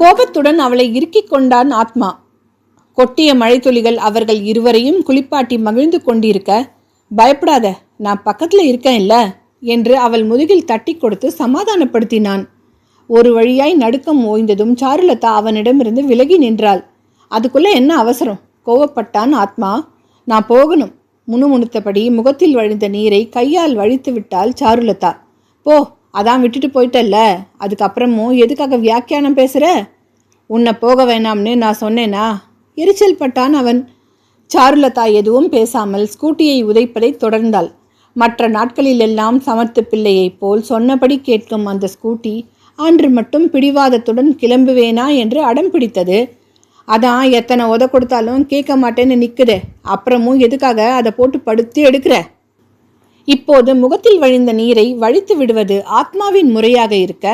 கோபத்துடன் அவளை இறுக்கிக் கொண்டான் ஆத்மா. கொட்டிய மழைத்துளிகள் அவர்கள் இருவரையும் குளிப்பாட்டி மகிழ்ந்து கொண்டிருக்க பயப்படாத நான் பக்கத்தில் இருக்கேன் இல்ல என்று அவள் முதுகில் தட்டி கொடுத்து சமாதானப்படுத்தினான். ஒரு வழியாய் நடுக்கம் ஓய்ந்ததும் சாருலதா அவனிடமிருந்து விலகி நின்றாள். அதுக்குள்ள என்ன அவசரம்? கோவப்பட்டான் ஆத்மா. நான் போகணும் முணுமுணுத்தபடி முகத்தில் வழிந்த நீரை கையால் வழித்து விட்டாள் சாருலதா. போ அதான் விட்டுட்டு போயிட்டல்ல. அதுக்கப்புறமும் எதுக்காக வியாக்கியானம் பேசுகிற உன்னை போக வேணாம்னு நான் சொன்னேனா? எரிச்சல் பட்டான் அவன். சாருலதா எதுவும் பேசாமல் ஸ்கூட்டியை உதைப்பதை தொடர்ந்தாள். மற்ற நாட்களிலெல்லாம் சமத்து பிள்ளையைப் போல் சொன்னபடி கேட்கும் அந்த ஸ்கூட்டி அன்று மட்டும் பிடிவாதத்துடன் கிளம்புவேனா என்று அடம் பிடித்தது. அதான் எத்தனை உத கொடுத்தாலும் கேட்க மாட்டேன்னு நிற்குது அப்புறமும் எதுக்காக அதை போட்டு படுத்து எடுக்கிற? இப்போது முகத்தில் வழிந்த நீரை வழித்து விடுவது ஆத்மாவின் முறையாக இருக்க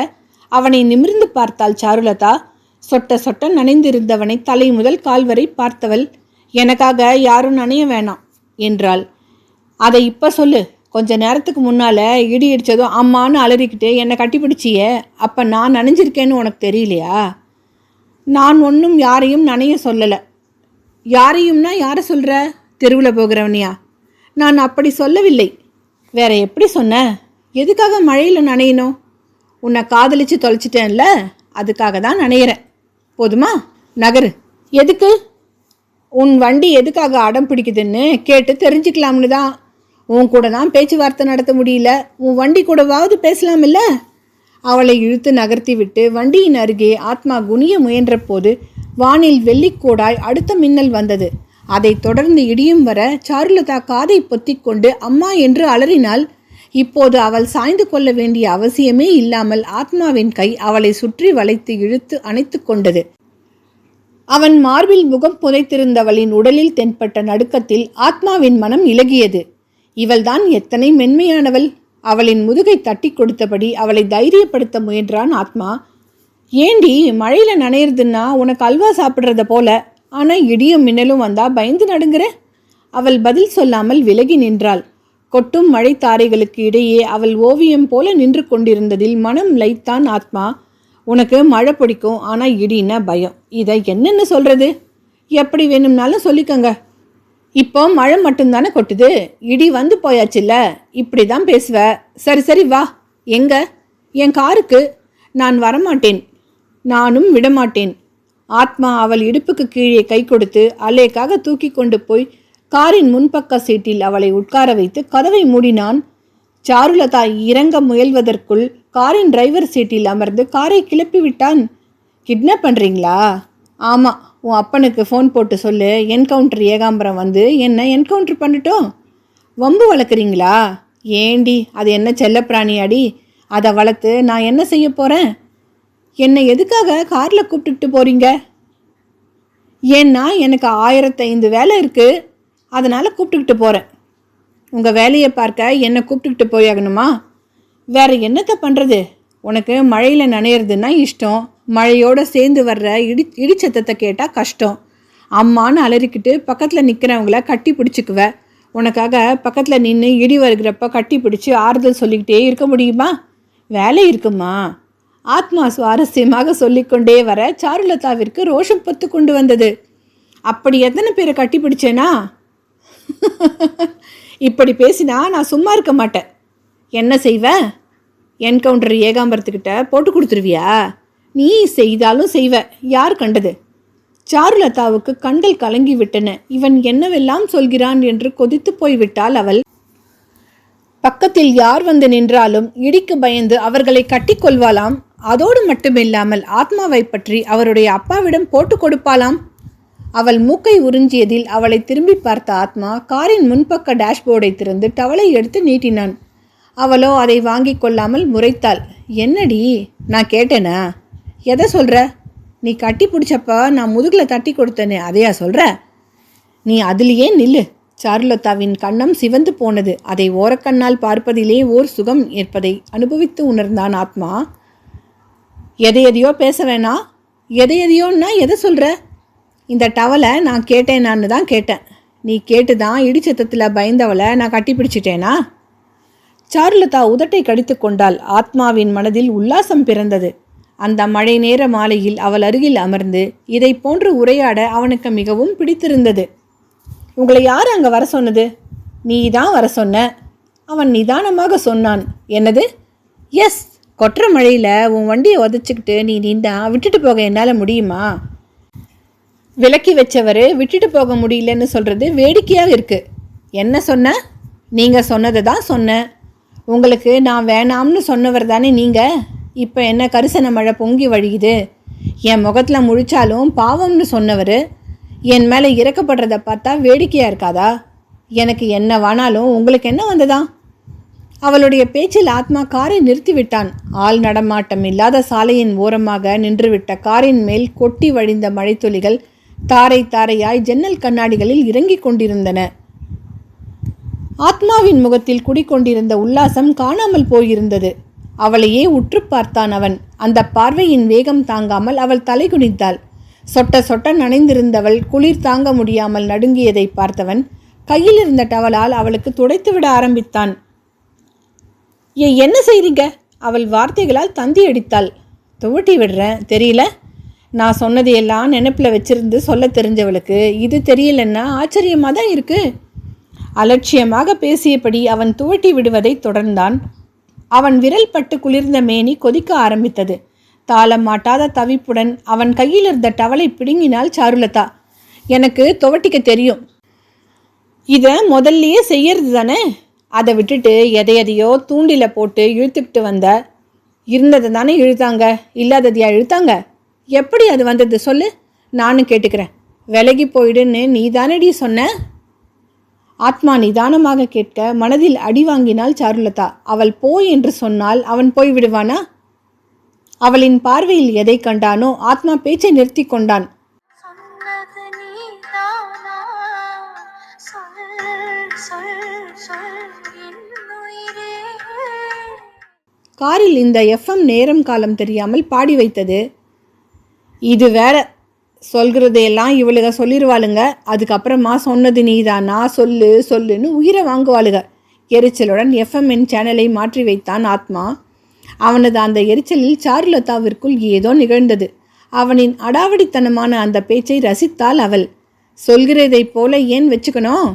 அவனை நிமிர்ந்து பார்த்தாள் சாருலதா. சொட்ட சொட்ட நனைந்திருந்தவனை தலை முதல் கால் வரை பார்த்தவள் எனக்காக யாரும் நனைய வேணாம் என்றாள். அதை இப்போ சொல்லு. கொஞ்ச நேரத்துக்கு முன்னால் இடி இடிச்சதும் அம்மான்னு அலறிக்கிட்டு என்னை கட்டிப்பிடிச்சியே. அப்போ நான் நனைஞ்சிருக்கேன்னு உனக்கு தெரியலையா? நான் ஒன்றும் யாரையும் நனைய சொல்லலை. யாரையும்னா யாரை சொல்கிற தெருவில் போகிறவனியா? நான் அப்படி சொல்லவில்லை. வேற எப்படி சொன்ன? எதுக்காக மழையில் நனையணும்? உன்னை காதலிச்சு தொலைச்சிட்டேன்ல அதுக்காக தான் நனையிறேன். போதுமா? நகரு. எதுக்கு? உன் வண்டி எதுக்காக அடம் பிடிக்குதுன்னு கேட்டு தெரிஞ்சுக்கலாம்னு தான். உன் கூட தான் பேச்சுவார்த்தை நடத்த முடியல. உன் வண்டி கூடவாவது பேசலாமில்ல? அவளை இழுத்து நகர்த்தி விட்டு வண்டியின் அருகே ஆத்மா குனிய முயன்ற போது வானில் வெள்ளிக்கோடாய் அடுத்த மின்னல் வந்தது. அதைத் தொடர்ந்து இடியும் வர சாருலதா காதை பொத்திக்கொண்டு அம்மா என்று அலறினாள். இப்போது அவள் சாய்ந்து கொள்ள வேண்டிய அவசியமே இல்லாமல் ஆத்மாவின் கை அவளை சுற்றி வளைத்து இழுத்து அணைத்து கொண்டது. அவன் மார்பில் முகம் புதைத்திருந்தவளின் உடலில் தென்பட்ட நடுக்கத்தில் ஆத்மாவின் மனம் இலகியது. இவள்தான் எத்தனை மென்மையானவள். அவளின் முதுகை தட்டி கொடுத்தபடி அவளை தைரியப்படுத்த முயன்றான் ஆத்மா. ஏண்டி மழையில் நனையிறதுன்னா உனக்கு அல்வா சாப்பிட்றத போல. ஆனால் இடியும் மின்னலும் வந்தா பயந்து நடுங்குற? அவள் பதில் சொல்லாமல் விலகி நின்றாள். கொட்டும் மழை தாரைகளுக்கு இடையே அவள் ஓவியம் போல நின்று கொண்டிருந்ததில் மனம் லைத்தான் ஆத்மா. உனக்கு மழை பிடிக்கும் ஆனால் இடின்னா பயம். இதை என்னென்ன சொல்றது? எப்படி வேணும்னாலும் சொல்லிக்கோங்க. இப்போ மழை மட்டும்தானே கொட்டுது? இடி வந்து போயாச்சுல்ல? இப்படி தான் பேசுவ. சரி சரி வா. எங்க? என் காருக்கு. நான் வரமாட்டேன். நானும் விடமாட்டேன். ஆத்மா அவள் இடுப்புக்கு கீழே கை கொடுத்து அலேக்காக தூக்கி கொண்டு போய் காரின் முன்பக்க சீட்டில் அவளை உட்கார வைத்து கதவை மூடினான். சாருலதா இறங்க முயல்வதற்குள் காரின் டிரைவர் சீட்டில் அமர்ந்து காரை கிளப்பி விட்டான். கிட்னாப் பண்ணுறீங்களா ஆமாம் உன் அப்பனுக்கு ஃபோன் போட்டு சொல்லு. என்கவுண்டர் ஏகாம்பரம் வந்து என்ன என்கவுண்டர் பண்ணட்டும். வம்பு வளர்க்குறீங்களா? ஏண்டி அது என்ன செல்லப்பிராணி அடி? அதை வளர்த்து நான் என்ன செய்ய போகிறேன் என்னை எதுக்காக காரில் கூப்பிட்டுட்டு போகிறீங்க ஏன்னா எனக்கு ஆயிரத்தைந்து வேலை இருக்குது அதனால் கூப்பிட்டுக்கிட்டு போகிறேன் உங்கள் வேலையை பார்க்க என்னை கூப்பிட்டுக்கிட்டு போயாகணுமா? வேற என்னத்தை பண்ணுறது உனக்கு மழையில் நனையிறதுன்னா இஷ்டம். மழையோடு சேர்ந்து வர்ற இடி இடிச்சத்தத்தை கேட்டால் கஷ்டம். அம்மான்னு அலறிக்கிட்டு பக்கத்தில் நிற்கிறவங்கள கட்டி பிடிச்சிக்குவ. உனக்காக பக்கத்தில் நின்று இடி வருகிறப்ப கட்டி பிடிச்சி ஆறுதல் சொல்லிக்கிட்டே இருக்க முடியுமா? வேலை இருக்குமா? ஆத்மா சுவாரஸ்யமாக சொல்லிக்கொண்டே வர சாருலதாவிற்கு ரோஷம் பத்து கொண்டு வந்தது. அப்படி எத்தனை பேரை கட்டிப்பிடிச்சேனா? இப்படி பேசினா நான் சும்மா இருக்க மாட்டேன். என்ன செய்வ? என்கவுண்டர் ஏகாம்பரத்துக்கிட்ட போட்டு கொடுத்துருவியா? நீ செய்தாலும் செய்வ. யார் கண்டது? சாருலதாவுக்கு கண்கள் கலங்கி விட்டன இவன் என்னவெல்லாம் சொல்கிறான்? என்று கொதித்து போய்விட்டாள் அவள். பக்கத்தில் யார் வந்து நின்றாலும் இடிக்கு பயந்து அவர்களை கட்டிக்கொள்வாளாம் அதோடு மட்டுமில்லாமல் ஆத்மாவை பற்றி அவருடைய அப்பாவிடம் போட்டு கொடுப்பாளாம்? அவள் மூக்கை உறிஞ்சியதில் அவளை திரும்பி பார்த்த ஆத்மா காரின் முன்பக்க டேஷ்போர்டை திறந்து டவலை எடுத்து நீட்டினான். அவளோ அதை வாங்கிக் கொள்ளாமல் முறைத்தாள். என்னடி நான் கேட்டேனா? எதை சொல்கிற நீ கட்டி பிடிச்சப்ப நான் முதுகில் தட்டி கொடுத்தேனே அதையா சொல்கிற நீ அதிலேயே நில்லு சாருலதாவின் கண்ணம் சிவந்து போனது. அதை ஓரக்கண்ணால் பார்ப்பதிலே ஓர் சுகம் ஏற்பதை அனுபவித்து உணர்ந்தான் ஆத்மா. எதை எதையோ பேச வேணாம் எதை எதையோன்னா எதை சொல்கிற இந்த டவலை நான் கேட்டேனான்னு தான் கேட்டேன். நீ கேட்டு தான் இடிச்சத்தத்தில் பயந்தவளை நான் கட்டி பிடிச்சிட்டேனா? சாருலதா உதட்டை கடித்து கொண்டால் ஆத்மாவின் மனதில் உல்லாசம் பிறந்தது. அந்த மழை நேர மாலையில் அவள் அருகில் அமர்ந்து இதை போன்று உரையாட அவனுக்கு மிகவும் பிடித்திருந்தது. உங்களை யார் அங்கே வர சொன்னது? நீ தான் வர சொன்ன? அவன் நிதானமாக சொன்னான். என்னது? எஸ் கொற்ற மழையில் உன் வண்டியை உதச்சிக்கிட்டு நீ நின்றா விட்டுட்டு போக என்னால் முடியுமா? விலக்கி வச்சவர் விட்டுட்டு போக முடியலன்னு சொல்கிறது வேடிக்கையாக இருக்குது என்ன சொன்ன? நீங்கள் சொன்னதை தான் சொன்னேன் உங்களுக்கு நான் வேணாம்னு சொன்னவர் தானே நீங்கள் இப்போ என்ன கரிசன மழை பொங்கி வழியுது. என் முகத்தில் முழிச்சாலும் பாவம்னு சொன்னவர். என் மேலே இறக்கப்படுறத பார்த்தா வேடிக்கையாக இருக்காதா? எனக்கு என்ன வேணாலும் உங்களுக்கு என்ன வந்ததா? அவளுடைய பேச்சில் ஆத்மா காரை நிறுத்திவிட்டான். ஆள் நடமாட்டம் இல்லாத சாலையின் ஓரமாக நின்றுவிட்ட காரின் மேல் கொட்டி வழிந்த மழைத்துளிகள் தாரை தாரையாய் ஜன்னல் கண்ணாடிகளில் இறங்கிக் கொண்டிருந்தன. ஆத்மாவின் முகத்தில் குடிக்கொண்டிருந்த உல்லாசம் காணாமல் போயிருந்தது. அவளையே உற்று பார்த்தான் அவன். அந்த பார்வையின் வேகம் தாங்காமல் அவள் தலை குனித்தாள் சொட்ட சொட்ட நனைந்திருந்தவள் குளிர் தாங்க முடியாமல் நடுங்கியதை பார்த்தவன் கையில் இருந்த டவலால் அவளுக்கு துடைத்து விட ஆரம்பித்தான். ஏ என்ன செய்கிறீங்க அவள் வார்த்தைகளால் தந்தி அடித்தாள். துவட்டி விடுறேன். தெரியல? நான் சொன்னதையெல்லாம் நினைப்பில் வச்சிருந்து சொல்ல தெரிஞ்சவளுக்கு இது தெரியலன்னா ஆச்சரியமாக தான் இருக்குது அலட்சியமாக பேசியபடி அவன் துவட்டி விடுவதை தொடர்ந்தான். அவன் விரல் பட்டு குளிர்ந்த மேனி கொதிக்க ஆரம்பித்தது. தாளம் மாட்டாத தவிப்புடன் அவன் கையில் இருந்த டவலை பிடுங்கினாள் சாருலதா. எனக்கு துவட்டிக்க தெரியும். இதை முதல்லையே செய்யறது தானே அதை விட்டுட்டு எதை எதையோ தூண்டில போட்டு இழுத்துக்கிட்டு வந்த இருந்ததை தானே இழுத்தாங்க? இல்லாததையா இழுத்தாங்க? எப்படி அது வந்தது சொல்லு? நானும் கேட்டுக்கிறேன். விலகி போயிடுன்னு நீ தானடி சொன்ன? ஆத்மா நிதானமாக கேட்க மனதில் அடி வாங்கினாள் சாருலதா அவள் போய் என்று சொன்னால் அவன் போய் விடுவானா? அவளின் பார்வையில் எதை கண்டானோ ஆத்மா பேச்சை நிறுத்தி கொண்டான். காரில் இந்த எஃப்எம் நேரம் காலம் தெரியாமல் பாடி வைத்தது. இது வேற சொல்கிறதையெல்லாம் இவளுக சொல்லிடுவாளுங்க அதுக்கப்புறமா சொன்னது நீதானா? சொல்லு சொல்லுன்னு உயிரை வாங்குவாளுக. எரிச்சலுடன் எஃப்எம்என் சேனலை மாற்றி வைத்தான் ஆத்மா. அவனது அந்த எரிச்சலில் சாருலதாவிற்குள் ஏதோ நிகழ்ந்தது. அவனின் அடாவடித்தனமான அந்த பேச்சை ரசித்தாள் அவள். சொல்கிறதைப் போல ஏன் வச்சுக்கணும்?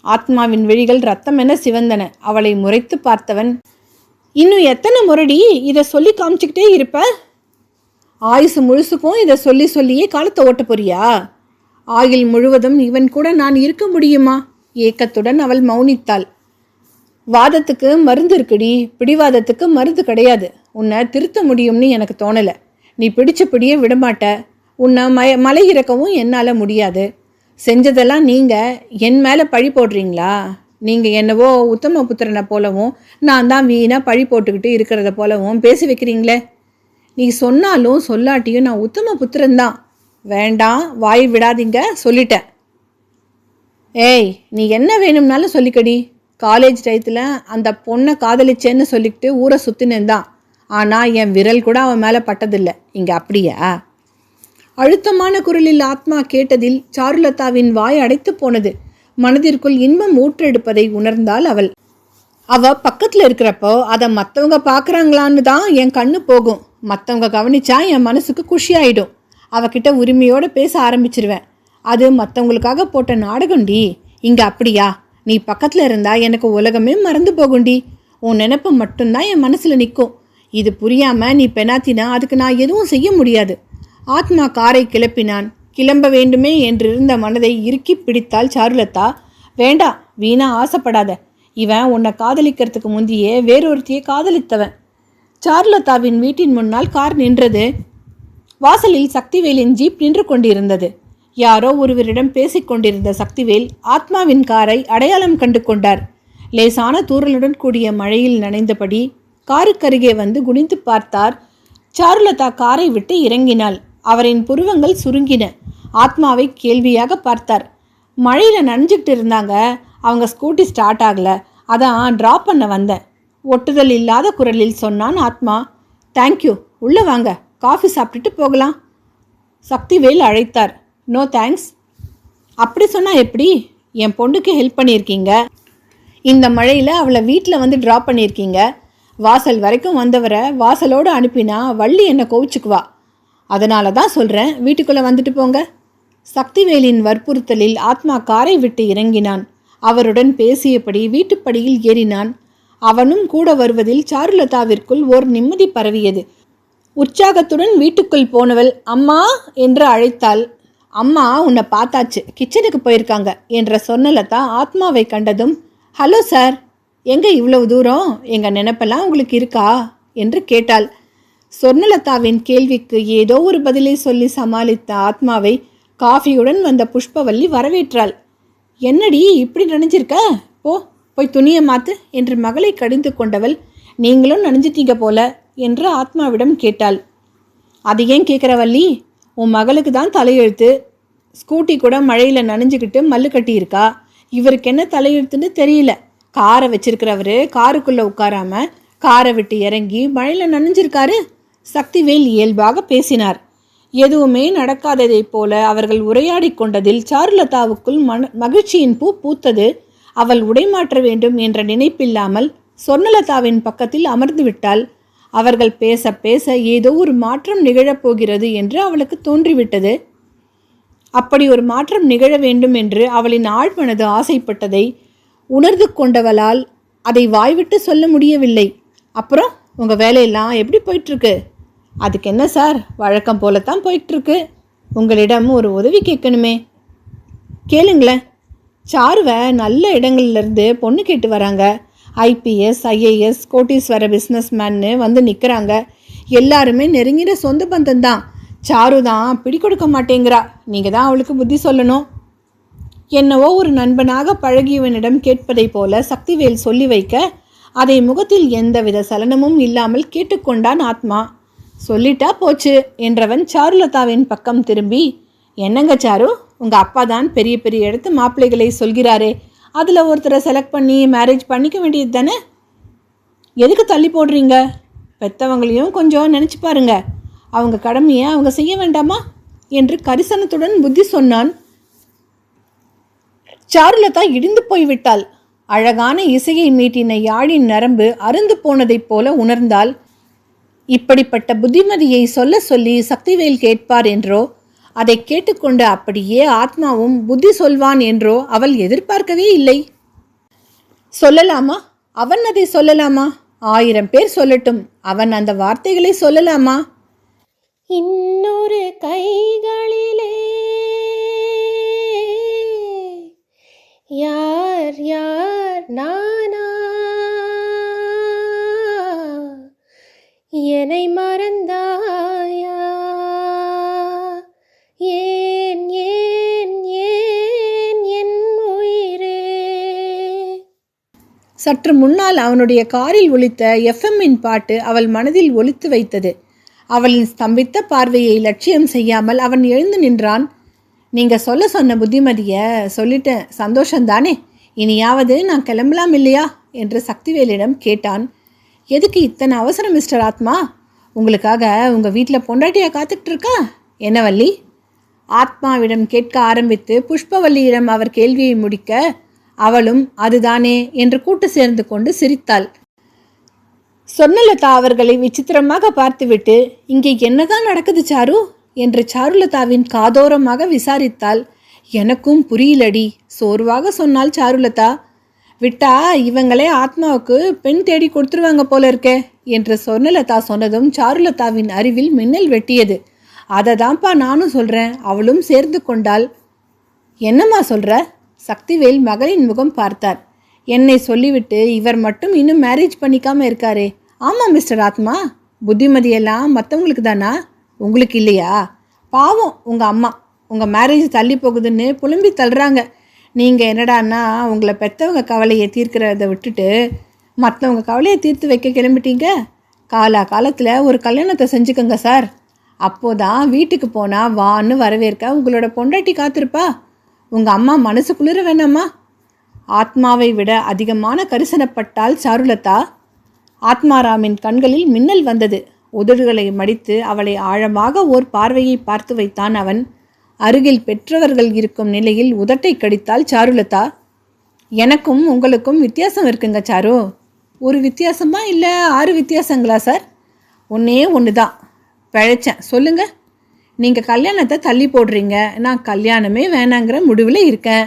ஆத்மாவின் விழிகள் ரத்தமென சிவந்தன. அவளை முறைத்து பார்த்தவன் இன்னும் எத்தனை முறடி இதை சொல்லி காமிச்சுக்கிட்டே இருப்ப? ஆயுசு முழுசுக்கும் இதை சொல்லி சொல்லியே காலத்தை ஓட்ட போறியா? ஆயுள் முழுவதும் இவன் கூட நான் இருக்க முடியுமா? ஏக்கத்துடன் அவள் மௌனித்தாள். வாதத்துக்கு மருந்து இருக்குடி பிடிவாதத்துக்கு மருந்து கிடையாது. உன்னை திருத்த முடியும்னு எனக்கு தோணலை. நீ பிடிச்ச பிடியே விடமாட்ட. உன்னை மய மலை இறக்கவும் என்னால் முடியாது. செஞ்சதெல்லாம் நீங்கள் என் மேலே பழி போடுறீங்களா? நீங்கள் என்னவோ உத்தம புத்திரனை போலவும் நான் தான் வீணாக பழி போட்டுக்கிட்டு இருக்கிறத போலவும் பேசி வைக்கிறீங்களே? நீ சொன்னாலும் சொல்லாட்டியும் நான் உத்தம புத்திரன்தான் வேண்டாம் வாய் விடாதீங்க சொல்லிட்டேன். ஏய் நீ என்ன வேணும்னாலும் சொல்லிக்கடி. காலேஜ் டயத்தில் அந்த பொண்ணை காதலிச்சேன்னு சொல்லிக்கிட்டு ஊரை சுற்றினேன் தான். ஆனால் என் விரல் கூட அவன் மேலே பட்டதில்லை. இங்கே அப்படியா? அழுத்தமான குரலில் ஆத்மா கேட்டதில் சாருலதாவின் வாய் அடைத்து போனது. மனதிற்குள் இன்பம் ஊற்றெடுப்பதை உணர்ந்தாள் அவள். அவ பக்கத்தில் இருக்கிறப்போ அதை மற்றவங்க பார்க்குறாங்களான்னு தான் என் கண்ணு போகும். மற்றவங்க கவனிச்சா என் மனசுக்கு குஷியாயிடும். அவகிட்ட உரிமையோடு பேச ஆரம்பிச்சிருவேன். அது மற்றவங்களுக்காக போட்ட நாடகம்டி. இங்கே அப்படியா? நீ பக்கத்தில் இருந்தா எனக்கு உலகமே மறந்து போகும்டி. உன் நினப்பு மட்டும்தான் என் மனசில் நிற்கும் இது புரியாமல் நீ பெனாத்தினா அதுக்கு நான் எதுவும் செய்ய முடியாது. ஆத்மா காரை கிளப்பினான். கிளம்ப வேண்டுமே என்றிருந்த மனதை இறுக்கி பிடித்தாள் சாருலதா. வேண்டாம் வீணா ஆசைப்படாத. இவன் உன்னை காதலிக்கிறதுக்கு முந்தியே வேறொருத்தியை காதலித்தவன். சாருலதாவின் வீட்டின் முன்னால் கார் நின்றது. வாசலில் சக்திவேலின் ஜீப் நின்று கொண்டிருந்தது. யாரோ ஒருவரிடம் பேசிக் கொண்டிருந்த சக்திவேல் ஆத்மாவின் காரை அடையாளம் கண்டு கொண்டார். லேசான தூரலுடன் கூடிய மழையில் நனைந்தபடி காருக்கருகே வந்து குனிந்து பார்த்தார். சாருலதா காரை விட்டு இறங்கினாள். அவரின் புருவங்கள் சுருங்கின. ஆத்மாவை கேள்வியாக பார்த்தார். மழையில் நனைஞ்சுக்கிட்டு இருந்தாங்க. அவங்க ஸ்கூட்டி ஸ்டார்ட் ஆகல. அதான் ட்ராப் பண்ண வந்தேன். ஒட்டுதல் இல்லாத குரலில் சொன்னான் ஆத்மா. தேங்க்யூ உள்ளே வாங்க. காஃபி சாப்பிட்டுட்டு போகலாம். சக்திவேல் அழைத்தார். நோ தேங்க்ஸ் அப்படி சொன்னால் எப்படி? என் பொண்ணுக்கு ஹெல்ப் பண்ணியிருக்கீங்க. இந்த மழையில் அவளை வீட்டில் வந்து ட்ராப் பண்ணியிருக்கீங்க. வாசல் வரைக்கும் வந்தவரை வாசலோடு அனுப்பினா வள்ளி என்னை கோவிச்சுக்குவா. அதனால தான் சொல்கிறேன் வீட்டுக்குள்ளே வந்துட்டு போங்க. சக்திவேலின் வற்புறுத்தலில் ஆத்மா காரை விட்டு இறங்கினான். அவருடன் பேசியபடி வீட்டுப்படியில் ஏறினான். அவனும் கூட வருவதில் சாருலதாவிற்குள் ஓர் நிம்மதி பரவியது. உற்சாகத்துடன் வீட்டுக்குள் போனவள் அம்மா! என்று அழைத்தாள். அம்மா உன்னை பார்த்தாச்சு. கிச்சனுக்கு போயிருக்காங்க என்ற சொன்னலதா ஆத்மாவை கண்டதும் ஹலோ சார் எங்கே இவ்வளவு தூரம்? எங்கள் நினைப்பெல்லாம் உங்களுக்கு இருக்கா? என்று கேட்டாள். சொர்ணலதாவின் கேள்விக்கு ஏதோ ஒரு பதிலை சொல்லி சமாளித்த ஆத்மாவை காஃபியுடன் வந்த புஷ்பவல்லி வரவேற்றாள். என்னடி இப்படி நனைஞ்சிருக்க? போ போய் துணியை மாத்து என்று மகளை கடிந்து கொண்டவள் நீங்களும் நனைஞ்சிட்டீங்க போல என்று ஆத்மாவிடம் கேட்டாள். அது ஏன் கேட்குற வள்ளி? உன் மகளுக்கு தான் தலையெழுத்து. ஸ்கூட்டி கூட மழையில் நனைஞ்சுக்கிட்டு மல்லு கட்டியிருக்கா. இவருக்கு என்ன தலையெழுத்துன்னு தெரியல. காரை வச்சிருக்கிறவரு காருக்குள்ளே உட்காராம காரை விட்டு இறங்கி மழையில் நனைஞ்சிருக்காரு. சக்திவேல் இயல்பாக பேசினார். எதுவுமே நடக்காததைப் போல அவர்கள் உரையாடிக் கொண்டதில் சாருலதாவுக்குள் மன மகிழ்ச்சியின் பூ பூத்தது. அவள் உடைமாற்ற வேண்டும் என்ற நினைப்பில்லாமல் சொர்ணலதாவின் பக்கத்தில் அமர்ந்துவிட்டால் அவர்கள் பேச பேச ஏதோ ஒரு மாற்றம் நிகழப்போகிறது என்று அவளுக்கு தோன்றிவிட்டது. அப்படி ஒரு மாற்றம் நிகழ வேண்டும் என்று அவளின் ஆழ்மனது ஆசைப்பட்டதை உணர்ந்து கொண்டவளால் அதை வாய்விட்டு சொல்ல முடியவில்லை. அப்புறம் உங்கள் வேலையெல்லாம் எப்படி போயிட்டுருக்கு? அதுக்கு என்ன சார்? வழக்கம் போலத்தான் போயிட்டுருக்கு. உங்களிடம் ஒரு உதவி கேட்கணுமே. கேளுங்களேன். சாருவை நல்ல இடங்கள்லேருந்து பொண்ணு கேட்டு வராங்க. ஐபிஎஸ் ஐஏஎஸ் கோட்டீஸ்வர பிஸ்னஸ்மேன்னு வந்து நிற்கிறாங்க எல்லாருமே நெருங்கிற சொந்த பந்தம் தான் சாரு தான் பிடி கொடுக்க மாட்டேங்கிறா. நீங்கள் தான் அவளுக்கு புத்தி சொல்லணும். என்னவோ ஒரு நண்பனாக பழகியவனிடம் கேட்பதைப் போல சக்திவேல் சொல்லி வைக்க அதை முகத்தில் எந்தவித சலனமும் இல்லாமல் கேட்டுக்கொண்டான் ஆத்மா. சொல்லிட்டா போச்சு. என்றவன் சாருலதாவின் பக்கம் திரும்பி என்னங்க சாரு உங்கள் அப்பா தான் பெரிய பெரிய இடத்து மாப்பிள்ளைகளை சொல்கிறாரே. அதில் ஒருத்தரை செலக்ட் பண்ணி மேரேஜ் பண்ணிக்க வேண்டியது தானே? எதுக்கு தள்ளி போடுறீங்க? பெத்தவங்களையும் கொஞ்சம் நினச்சி பாருங்க. அவங்க கடமையை அவங்க செய்ய வேண்டாமா? என்று கரிசனத்துடன் புத்தி சொன்னான். சாருலதா இடிந்து போய்விட்டாள். அழகான இசையை மீட்டின யாழின் நரம்பு அருந்து போனதைப் போல உணர்ந்தாள். இப்படிப்பட்ட புத்திமதியை சொல்ல சொல்லி சக்திவேல் கேட்பார் என்றோ? அதை கேட்டுக்கொண்டு அப்படியே ஆத்மாவும் புத்தி சொல்வான் என்றோ அவள் எதிர்பார்க்கவே இல்லை. சொல்லலாமா? அவன் அதை சொல்லலாமா? ஆயிரம் பேர் சொல்லட்டும். அவன் அந்த வார்த்தைகளை சொல்லலாமா? இன்னொரு கைகளிலே யார் யார் நான் என்னை மறந்தாயா? ஏன் ஏன் ஏன் என் உயிரே? சற்று முன்னால் அவனுடைய காரில் ஒலித்த எஃப்எம்மின் பாட்டு அவள் மனதில் ஒலித்து வைத்தது. அவளின் ஸ்தம்பித்த பார்வையை லட்சியம் செய்யாமல் அவன் எழுந்து நின்றான். நீங்க சொல்ல சொன்ன புத்திமதியை சொல்லிட்டேன். சந்தோஷந்தானே இனியாவது நான் கிளம்பலாம் இல்லையா? என்று சக்திவேலிடம் கேட்டான். எதுக்கு இத்தனை அவசரம் மிஸ்டர் ஆத்மா? உங்களுக்காக உங்கள் வீட்டில் பொண்டாட்டியாக காத்துக்கிட்டு இருக்கா என்ன வள்ளி? ஆத்மாவிடம் கேட்க ஆரம்பித்து புஷ்பவல்லியிடம் அவர் கேள்வியை முடிக்க அவளும் அதுதானே என்று கூட்டு சேர்ந்து கொண்டு சிரித்தாள். சொன்னலதா அவர்களை விசித்திரமாக பார்த்துவிட்டு இங்கே என்னதான் நடக்குது சாரு? என்று சாருலதாவின் காதோரமாக விசாரித்தாள். எனக்கும் புரியலடி சோர்வாக சொன்னாள் சாருலதா. விட்டா இவங்களே ஆத்மாவுக்கு பெண் தேடி கொடுத்துருவாங்க போல இருக்கே என்று சொர்ணலதா சொன்னதும் சாருலதாவின் அறிவில் மின்னல் வெட்டியது. அதை தான்ப்பா நானும் சொல்கிறேன் அவளும் சேர்ந்து கொண்டாள். என்னம்மா சொல்கிற சக்திவேல் மகளின் முகம் பார்த்தார். என்னை சொல்லிவிட்டு இவர் மட்டும் இன்னும் மேரேஜ் பண்ணிக்காம இருக்காரே. ஆமாம் மிஸ்டர் ஆத்மா. புத்திமதியெல்லாம் மற்றவங்களுக்கு தானா? உங்களுக்கு இல்லையா? பாவம் உங்கள் அம்மா. உங்கள் மேரேஜ் தள்ளி போகுதுன்னு புலம்பி தள்ளுறாங்க. நீங்கள் என்னடான்னா உங்களை பெற்றவங்க கவலையை தீர்க்கிறத விட்டுட்டு மற்றவங்க கவலையை தீர்த்து வைக்க கிளம்பிட்டீங்க? காலா காலத்தில் ஒரு கல்யாணத்தை செஞ்சுக்கோங்க சார். அப்போதான் வீட்டுக்கு போனால் வான்னு வரவேற்க உங்களோட பொண்டாட்டி காத்திருப்பா. உங்கள் அம்மா மனசு குளிர வேணாமா? ஆத்மாவை விட அதிகமான கரிசனப்பட்டால் சாருலதா? ஆத்மாராமின் கண்களில் மின்னல் வந்தது. உதடுகளை மடித்து அவளை ஆழமாக ஓர் பார்வையை பார்த்து வைத்தான் அவன். அருகில் பெற்றவர்கள் இருக்கும் நிலையில் உதட்டை கடித்தால் சாருலதா எனக்கும் உங்களுக்கும் வித்தியாசம் இருக்குங்க சாரு. ஒரு வித்தியாசமா இல்லை ஆறு வித்தியாசங்களா சார்? ஒன்றே ஒன்று தான் பிழைச்சேன் சொல்லுங்கள் நீங்கள் கல்யாணத்தை தள்ளி போடுறீங்க. நான் கல்யாணமே வேணாங்கிற முடிவில் இருக்கேன்.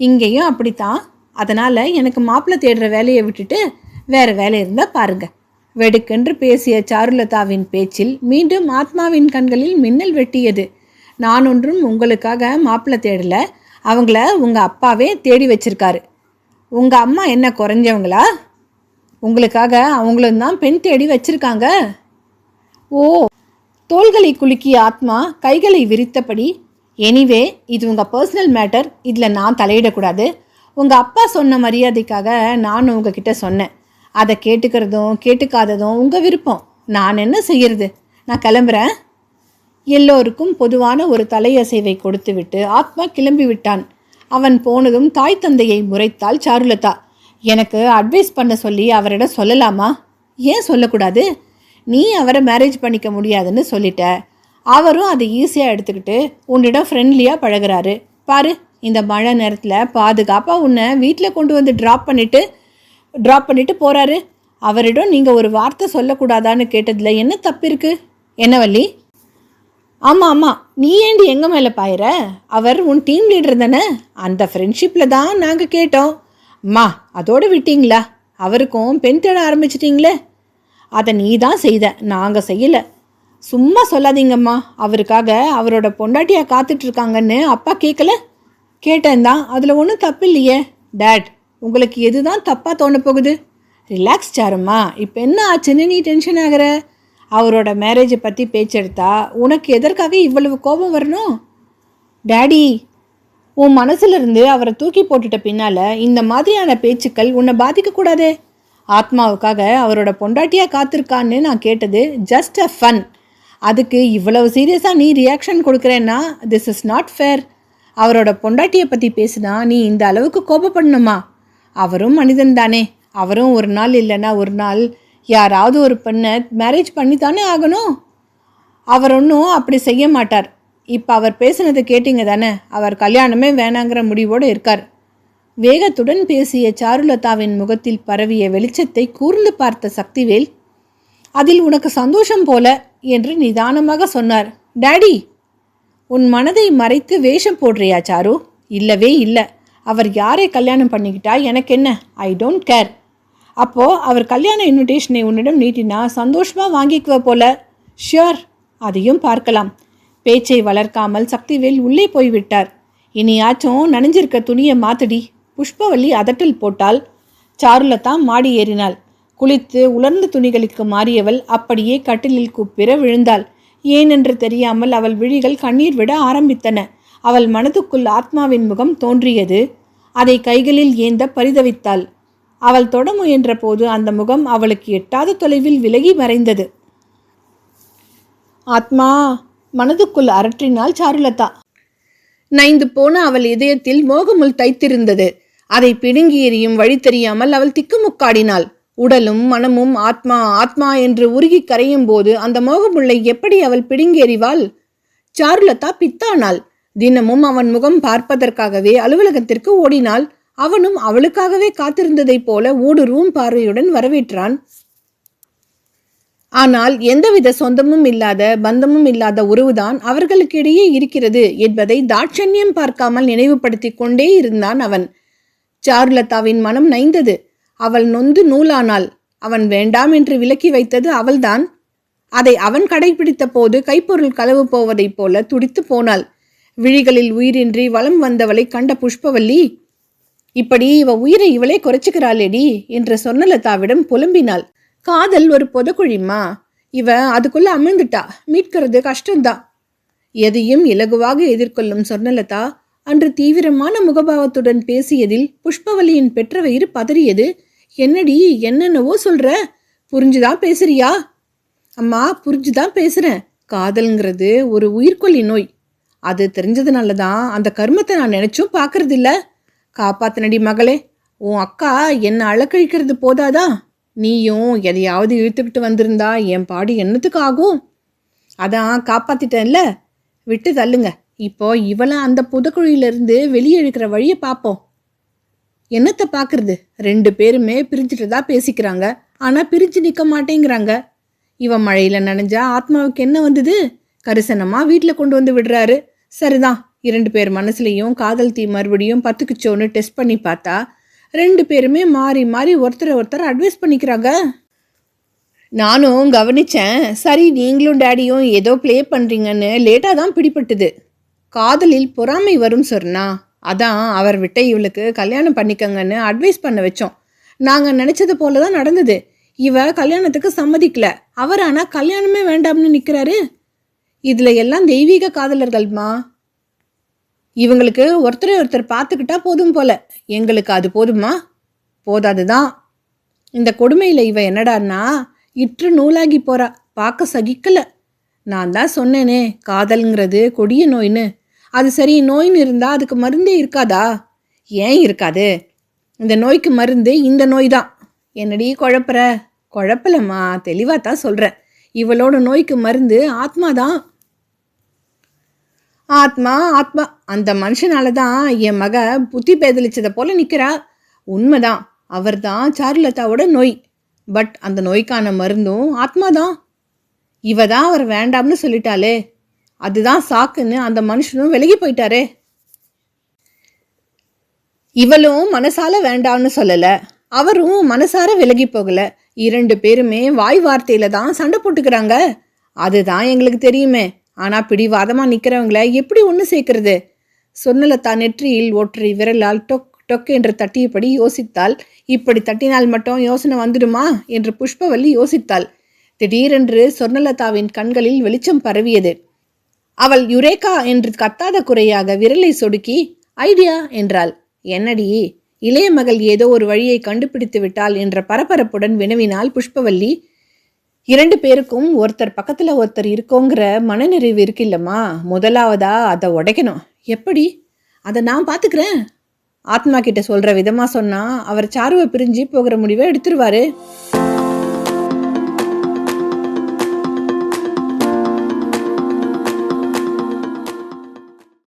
இங்கேயும் அப்படித்தான். அதனால் எனக்கு மாப்பிள்ளை தேடுற வேலையை விட்டுட்டு வேறு வேலை இருந்தால் பாருங்க. வெடுக்கென்று பேசிய சாருலதாவின் பேச்சில் மீண்டும் ஆத்மாவின் கண்களில் மின்னல் வெட்டியது. நான் ஒன்றும் உங்களுக்காக மாப்பிள்ளை தேடல. அவங்கள உங்கள் அப்பாவே தேடி வச்சிருக்காரு. உங்கள் அம்மா என்ன குறைஞ்சவங்களா? உங்களுக்காக அவங்களும் தான் பெண் தேடி வச்சிருக்காங்க. ஓ தோள்களை குலுக்கிய ஆத்மா கைகளை விரித்தபடி எனிவே இது உங்கள் பர்சனல் மேட்டர் இதில் நான் தலையிடக்கூடாது. உங்கள் அப்பா சொன்ன மரியாதைக்காக நான் உங்ககிட்ட சொன்னேன். அதை கேட்டுக்கிறதும் கேட்டுக்காததும் உங்கள் விருப்பம். நான் என்ன செய்யறது? நான் கிளம்புறேன். எல்லோருக்கும் பொதுவான ஒரு தலையசைவை கொடுத்துவிட்டு ஆத்மா கிளம்பி விட்டான் அவன் போனதும் தாய் தந்தையை முறைத்தாள் சாருலதா. எனக்கு அட்வைஸ் பண்ண சொல்லி அவரிடம் சொல்லலாமா? ஏன் சொல்லக்கூடாது? நீ அவரை மேரேஜ் பண்ணிக்க முடியாதுன்னு சொல்லிட்ட. அவரும் அதை ஈஸியாக எடுத்துக்கிட்டு உன்னிடம் ஃப்ரெண்ட்லியாக பழகுறாரு. பாரு இந்த மழை நேரத்தில் பாதுகாப்பாக உன்னை வீட்டில் கொண்டு வந்து ட்ராப் பண்ணிவிட்டு ட்ராப் பண்ணிவிட்டு போகிறாரு அவரிடம் நீங்கள் ஒரு வார்த்தை சொல்லக்கூடாதான்னு கேட்டதில் என்ன தப்பு இருக்குது என்ன வள்ளி? ஆமாம் ஆமாம் நீ ஏண்டி எங்கள் மேலே பாயிற? அவர் உன் டீம் லீடர் தானே? அந்த ஃப்ரெண்ட்ஷிப்பில் தான் நாங்கள் கேட்டோம். அம்மா அதோடு விட்டீங்களா? அவருக்கும் பெண் தேட ஆரம்பிச்சிட்டிங்களே? அதை நீ தான் செய்த நாங்கள் செய்யலை. சும்மா சொல்லாதீங்கம்மா. அவருக்காக அவரோட பொண்டாட்டியாக காத்துட்ருக்காங்கன்னு அப்பா கேட்கல கேட்டேன் தான். அதில் ஒன்றும் தப்பு இல்லையே. டேட் உங்களுக்கு எது தான் தப்பாக தோண போகுது? ரிலாக்ஸ் சாரும்மா. இப்போ என்ன ஆச்சுன்னு நீ டென்ஷன் ஆகுற? அவரோட மேரேஜை பற்றி பேச்செடுத்தா உனக்கு எதற்காக இவ்வளவு கோபம் வரணும்? டேடி உன் மனசுல இருந்து அவரை தூக்கி போட்டுட்ட பின்னால் இந்த மாதிரியான பேச்சுக்கள் உன்னை பாதிக்கக்கூடாதே ஆத்மாவுக்காக அவரோட பொண்டாட்டியாக காத்திருக்கான்னு நான் கேட்டது ஜஸ்ட் அ ஃபன் அதுக்கு இவ்வளவு சீரியஸாக நீ ரியாக்ஷன் கொடுக்குறேன்னா திஸ் இஸ் நாட் ஃபேர் அவரோட பொண்டாட்டியை பற்றி பேசுனா நீ இந்த அளவுக்கு கோபப்படணுமா? அவரும் மனிதன் தானே அவரும் ஒரு நாள் இல்லைன்னா ஒரு நாள் யாராவது ஒரு பெண்ணை மேரேஜ் பண்ணி தானே ஆகணும்? அவர் ஒன்றும் அப்படி செய்ய மாட்டார். இப்போ அவர் பேசுனதை கேட்டீங்க தானே? அவர் கல்யாணமே வேணாங்கிற முடிவோடு இருக்கார். வேகத்துடன் பேசிய சாருலதாவின் முகத்தில் பரவிய வெளிச்சத்தை கூர்ந்து பார்த்த சக்திவேல் அதில் உனக்கு சந்தோஷம் போல என்று நிதானமாக சொன்னார். டேடி உன் மனதை மறைத்து வேஷம் போடுறியா சாரு? இல்லவே இல்லை. அவர் யாரை கல்யாணம் பண்ணிக்கிட்டா எனக்கு என்ன? ஐ டோன்ட் கேர் அப்போது அவர் கல்யாண இன்விடேஷனை உன்னிடம் நீட்டினா சந்தோஷமாக வாங்கிக்குவ போல. ஷியோர் அதையும் பார்க்கலாம். பேச்சை வளர்க்காமல் சக்திவேல் உள்ளே போய்விட்டார். இனியாச்சும் நனைஞ்சிருக்க துணியை மாத்தடி. புஷ்பவல்லி அதட்டல் போட்டால் சாருலதா மாடி ஏறினாள். குளித்து உலர்ந்த துணிகளுக்கு மாறியவள் அப்படியே கட்டிலில் குப்பிற விழுந்தாள். ஏனென்று தெரியாமல் அவள் விழிகள் கண்ணீர் விட ஆரம்பித்தன. அவள் மனதுக்குள் ஆத்மாவின் முகம் தோன்றியது. அதை கைகளில் ஏந்த பரிதவித்தாள். அவள் தொட முயன்ற போது அந்த முகம் அவளுக்கு எட்டாத தொலைவில் விலகி மறைந்தது. ஆத்மா மனதுக்குள் அரற்றினாள் சாருலதா. நைந்து போன அவள் இதயத்தில் மோகமுள் தைத்திருந்தது. அதை பிடுங்கி எறியும் வழி தெரியாமல் அவள் திக்குமுக்காடினாள். உடலும் மனமும் ஆத்மா ஆத்மா என்று உருகி கரையும் போது அந்த மோகமுள்ளை எப்படி அவள் பிடுங்கி எறிவாள்? சாருலதா பித்தானாள். தினமும் அவன் முகம் பார்ப்பதற்காகவே அலுவலகத்திற்கு ஓடினாள். அவனும் அவளுக்காகவே காத்திருந்ததைப் போல ஊடுருவும் பார்வையுடன் வரவேற்றான். ஆனால் எந்தவித சொந்தமும் இல்லாத பந்தமும் இல்லாத உறவுதான் அவர்களுக்கிடையே இருக்கிறது என்பதை தாட்சண்யம் பார்க்காமல் நினைவுபடுத்திக் கொண்டே இருந்தான் அவன். சாருலதாவின் மனம் நைந்தது. அவள் நொந்து நூலானாள். அவன் வேண்டாம் என்று விலக்கி வைத்தது அவள்தான். அதை அவன் கடைபிடித்த போது கைப்பொருள் களவு போவதைப் போல துடித்து போனாள். விழிகளில் உயிரின்றி வலம் வந்தவளை கண்ட புஷ்பவல்லி இப்படி இவ உயிரை இவளே குறைச்சிக்கிறாளேடி என்று சொர்ணலதாவிடம் புலம்பினாள். காதல் ஒரு புதக்குழிமா இவ அதுக்குள்ள அமிழ்ந்துட்டா மீட்கிறது கஷ்டம்தான். எதையும் இலகுவாக எதிர்கொள்ளும் சொர்ணலதா அன்று தீவிரமான முகபாவத்துடன் பேசியதில் புஷ்பவலியின் பெற்ற வயிறு பதறியது. என்னடி என்னென்னவோ சொல்ற? புரிஞ்சுதான் பேசுறியா? அம்மா புரிஞ்சுதான் பேசுறேன். காதல்ங்கிறது ஒரு உயிர்கொல்லி நோய். அது தெரிஞ்சதுனால தான் அந்த கர்மத்தை நான் நினைச்சும் பார்க்கறதில்ல. காப்பாத்தினடி மகளே. உன் அக்கா என்னை அழக்கழிக்கிறது போதாதா? நீயும் எதையாவது இழுத்துக்கிட்டு வந்திருந்தா என் பாடு என்னத்துக்கு ஆகும்? அதான் காப்பாத்திட்டேன்ல. விட்டு தள்ளுங்க. இப்போ இவளை அந்த புதக்குழியிலிருந்து வெளியே இழுக்கிற வழியை பார்ப்போம். என்னத்தை பார்க்கறது? ரெண்டு பேருமே பிரிஞ்சுட்டு தான் பேசிக்கிறாங்க. ஆனால் பிரிஞ்சு நிற்க மாட்டேங்கிறாங்க. இவன் மழையில் நனைஞ்சா ஆத்மாவுக்கு என்ன வந்தது? கரிசனமாக வீட்டில் கொண்டு வந்து விடுறாரு. சரிதான். இரண்டு பேர் மனசுலையும் காதல் தீ மறுபடியும் பத்துக்குச்சோன்னு டெஸ்ட் பண்ணி பார்த்தா ரெண்டு பேருமே மாறி மாறி ஒருத்தரை ஒருத்தர் அட்வைஸ் பண்ணிக்கிறாங்க. நானும் கவனித்தேன் சரி நீங்களும் டேடியும் ஏதோ ப்ளே பண்ணுறீங்கன்னு லேட்டாக தான் பிடிபட்டுது. காதலில் பொறாமை வரும் சொன்னா அதான் அவர் விட்ட இவளுக்கு கல்யாணம் பண்ணிக்கங்கன்னு அட்வைஸ் பண்ண வச்சோம். நாங்கள் நினச்சது போல தான் நடந்தது. இவ கல்யாணத்துக்கு சம்மதிக்கல. அவர் ஆனால் கல்யாணமே வேண்டாம்னு நிற்கிறாரு இதில் எல்லாம் தெய்வீக காதலர்கள்மா. இவங்களுக்கு ஒருத்தரை ஒருத்தர் பார்த்துக்கிட்டா போதும் போல. எங்களுக்கு அது போதுமா? போதாது தான் இந்த கொடுமையில் இவ என்னடான்னா இற்று நூலாகி போறா. பார்க்க சகிக்கல. நான் தான் சொன்னேனே காதல்ங்கிறது கொடிய நோயின்னு. அது சரி நோயின்னு இருந்தால் அதுக்கு மருந்தே இருக்காதா? ஏன் இருக்காது? இந்த நோய்க்கு மருந்து இந்த நோய் தான் என்னடி குழப்புற? குழப்பலம்மா தெளிவாக தான் சொல்கிறேன் இவளோட நோய்க்கு மருந்து ஆத்மா தான் ஆத்மா ஆத்மா. அந்த மனுஷனால தான் என் மக புத்தி பேதலிச்சதை போல நிற்கிறா உண்மைதான். அவர் தான் சாருலதாவோட நோய். பட் அந்த நோய்க்கான மருந்தும் ஆத்மா தான் இவ தான் அவர் வேண்டாம்னு சொல்லிட்டாளே. அதுதான் சாக்குன்னு அந்த மனுஷனும் விலகி போயிட்டாரே. இவளும் மனசால வேண்டாம்னு சொல்லலை. அவரும் மனசார விலகி போகலை. இரண்டு பேருமே வாய் வார்த்தையில தான் சண்டை போட்டுக்கிறாங்க. அதுதான் எங்களுக்கு தெரியுமே. ஆனால் பிடிவாதமாக நிற்கிறவங்கள எப்படி ஒன்று சேர்க்கறது? சொன்னலத்தா நெற்றியில் ஒற்றை விரலால் டொக் டொக் என்று தட்டியபடி யோசித்தாள். இப்படி தட்டினால் மட்டும் யோசனை வந்துடுமா? என்று புஷ்பவல்லி யோசித்தாள். திடீரென்று சொர்ணலதாவின் கண்களில் வெளிச்சம் பரவியது. அவள் யுரேகா என்று கத்தாத குறையாக விரலை சொடுக்கி ஐடியா என்றாள். என்னடி? இளைய மகள் ஏதோ ஒரு வழியை கண்டுபிடித்து விட்டாள் என்ற பரபரப்புடன் வினவினாள் புஷ்பவல்லி. இரண்டு பேருக்கும் ஒருத்தர் பக்கத்தில் ஒருத்தர் இருக்கோங்கிற மனநிறைவு இருக்குல்லம்மா முதலாவதா அதை உடைக்கணும். எப்படி? அதை நான் பார்த்துக்கிறேன் ஆத்மா கிட்ட சொல்கிற விதமாக சொன்னால் அவர் சாருவை பிரிஞ்சு போகிற முடிவை எடுத்துருவாரு.